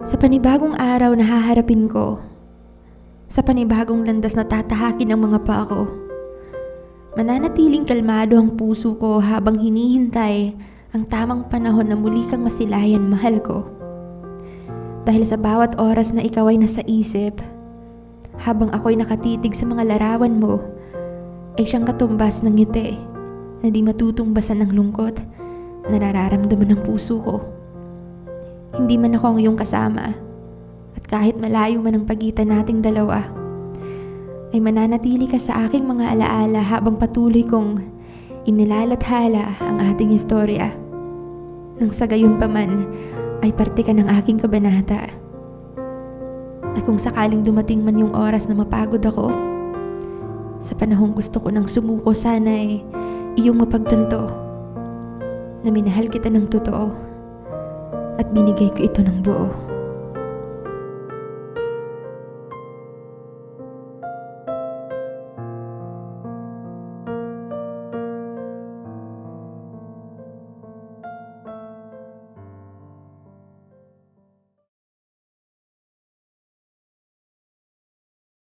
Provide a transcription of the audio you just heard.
Sa panibagong araw na haharapin ko, sa panibagong landas na tatahakin ang mga paa ko, mananatiling kalmado ang puso ko habang hinihintay ang tamang panahon na muli kang masilayan mahal ko. Dahil sa bawat oras na ikaw ay nasa isip, habang ako'y nakatitig sa mga larawan mo, ay siyang katumbas ng ngiti na di matutumbasan ng lungkot na nararamdaman ng puso ko. Hindi man ako ang iyong kasama at kahit malayo man ang pagitan nating dalawa, ay mananatili ka sa aking mga alaala habang patuloy kong inilalathala ang ating istorya. Nang sa gayon pa man, ay parte ka ng aking kabanata. At kung sakaling dumating man yung oras na mapagod ako, sa panahong gusto ko nang sumuko sana ay iyong mapagtanto na minahal kita ng totoo at binigay ko ito ng buo.